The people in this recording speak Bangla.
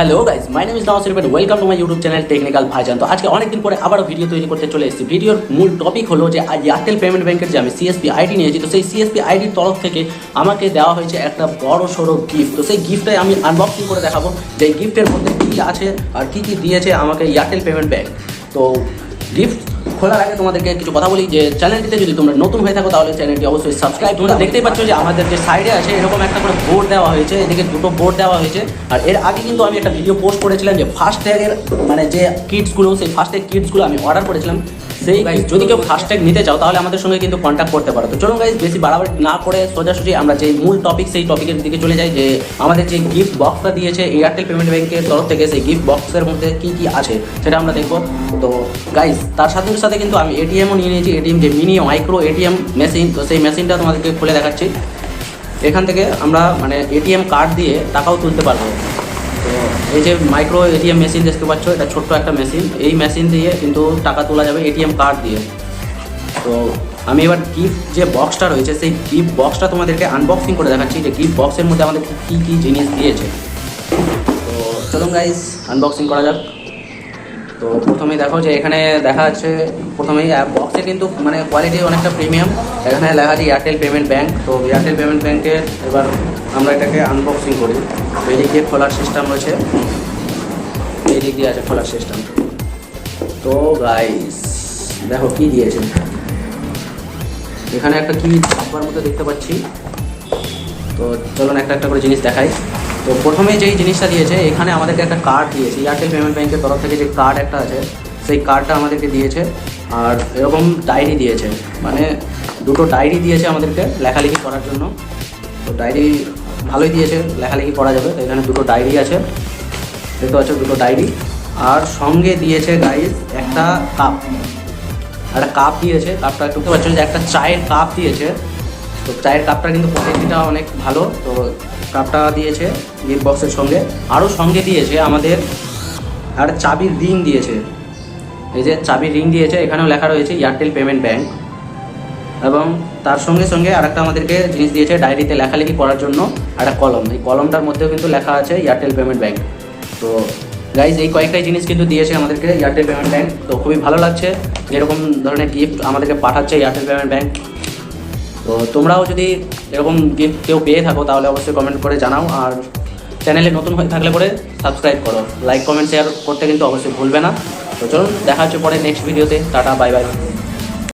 Hello guys my name is now bet welcome to my YouTube channel Technical Bhaijaan তো আজকে অনেকদিন পরে আবারও ভিডিও তৈরি করতে চলে এসেছি। ভিডিওর মূল টপিক হলো যে, আজ এয়ারটেল পেমেন্ট ব্যাঙ্কের যে আমি সিএসপি আইডি নিয়েছি, তো সেই সিএসপি আইডির তরফ থেকে আমাকে দেওয়া হয়েছে একটা বড় সড়ো গিফট তো সেই গিফটটাই আমি আনবক্সিং করে দেখাবো। যে গিফটের মধ্যে কী আছে আর কী কী দিয়েছে আমাকে এয়ারটেল পেমেন্ট ব্যাঙ্ক তো গিফট খোলার আগে তোমাদেরকে কিছু কথা বলি যে চ্যানেলটিতে যদি তোমরা নতুন হয়ে থাকো, তাহলে চ্যানেলটি অবশ্যই সাবস্ক্রাইব তোমরা দেখতেই পাচ্ছ যে আমাদের যে সাইডে আছে, এরকম একটা করে বোর্ড দেওয়া হয়েছে, এদিকে দুটো বোর্ড দেওয়া হয়েছে। আর এর আগে কিন্তু আমি একটা ভিডিও পোস্ট করেছিলাম যে ফার্স্ট ট্যাগের মানে যে কিটসগুলো সেই ফার্স্ট ট্যাগ কিটসগুলো আমি অর্ডার করেছিলাম। সেই guys, যদি কেউ ফার্স্ট ট্যাগ নিতে চাও তাহলে আমাদের সঙ্গে কিন্তু কন্ট্যাক্ট করতে পারো। তো চলুন গাইজ বেশি বাড়াবাড়ি না করে সোজাসুজি আমরা যে মূল টপিক সেই টপিকের দিকে চলে যাই যে আমাদের যে গিফট বক্সটা দিয়েছে এয়ারটেল পেমেন্ট ব্যাংকের তরফ থেকে সেই গিফট বক্সের মধ্যে কী কী আছে সেটা আমরা দেখব। তো গাইজ তার সাথে সাথে কিন্তু আমি এটিএমও নিয়ে নিয়েছি এটিএম যে মিনি মাইক্রো এটিএম মেশিন তো সেই মেশিনটা তোমাদেরকে খুলে দেখাচ্ছি। এখান থেকে আমরা মানে এটিএম কার্ড দিয়ে টাকাও তুলতে পারব। তো এই যে মাইক্রো এটিএম মেশিন দেখতে পাচ্ছ, এটা ছোট্ট একটা মেশিন এই মেশিন দিয়ে কিন্তু টাকা তোলা যাবে এটিএম কার্ড দিয়ে। তো আমি এবার গিফট যে বক্সটা রয়েছে, সেই গিফট বক্সটা তোমাদেরকে আনবক্সিং করে দেখাচ্ছি। যে গিফট বক্সের মধ্যে আমাদের কী কী জিনিস দিয়েছে। তো চলুন গাইস আনবক্সিং করা যাক। তো প্রথমেই দেখো যে এখানে দেখা যাচ্ছে, প্রথমেই বক্সে কিন্তু মানে কোয়ালিটি অনেকটা প্রিমিয়াম এখানে লেখা আছে এয়ারটেল পেমেন্ট ব্যাঙ্ক তো এয়ারটেল পেমেন্ট ব্যাঙ্কের এবার আমরা এটাকে আনবক্সিং করি। তো এই দিক দিয়ে খোলার সিস্টেম রয়েছে। এই দিক দিয়ে আছে খোলার সিস্টেম তো গাইস দেখো কি দিয়েছে। এখানে একটা কি ছাপার মতো দেখতে পাচ্ছি। তো চলুন একটা একটা করে জিনিস দেখাই। তো প্রথমে যেই জিনিসটা দিয়েছে, এখানে আমাদেরকে একটা কার্ড দিয়েছে। এয়ারটেল পেমেন্ট ব্যাংকের তরফ থেকে যে কার্ড একটা আছে, সেই কার্ডটা আমাদেরকে দিয়েছে। আর এরকম ডায়েরি দিয়েছে। মানে দুটো ডায়েরি দিয়েছে আমাদেরকে লেখালেখি করার জন্য। তো ডায়েরি ভালোই দিয়েছে লেখালেখি করা যাবে, তো এখানে দুটো ডায়েরি আছে। দেখতে পাচ্ছ দুটো ডায়েরি আর সঙ্গে দিয়েছে গাইজ একটা কাপ একটা কাপ দিয়েছে কাপটা দেখতে পাচ্ছ যে একটা চায়ের কাপ দিয়েছে। তো চায়ের কাপটা কিন্তু কোয়ালিটিটা অনেক ভালো, তো কাপটা দিয়েছে গিফট বক্সের সঙ্গে। আরও সঙ্গে দিয়েছে আমাদের, আর চাবির রিং দিয়েছে। এই যে চাবির রিং দিয়েছে, এখানেও লেখা রয়েছে এয়ারটেল পেমেন্ট ব্যাংক এবং তার সঙ্গে সঙ্গে আরেকটা আমাদেরকে জিনিস দিয়েছে ডায়েরিতে লেখালেখি করার জন্য একটা কলম। এই কলমটার মধ্যেও কিন্তু লেখা আছে এয়ারটেল পেমেন্ট ব্যাঙ্ক তো গাইজ এই কয়েকটাই জিনিস কিন্তু দিয়েছে আমাদেরকে এয়ারটেল পেমেন্ট ব্যাঙ্ক তো খুবই ভালো লাগছে। যেরকম ধরনের গিফট আমাদেরকে পাঠাচ্ছে এয়ারটেল পেমেন্ট ব্যাঙ্ক তো তোমরাও যদি এরকম গিফট কেউ পেয়ে থাকো, তাহলে অবশ্যই কমেন্ট করে জানাও। আর চ্যানেলে নতুন হয়ে থাকলে পরে সাবস্ক্রাইব করো। লাইক কমেন্ট শেয়ার করতে কিন্তু অবশ্যই ভুলবে না। তো চলুন, দেখা হচ্ছে পরে নেক্সট ভিডিওতে টাটা বাই বাই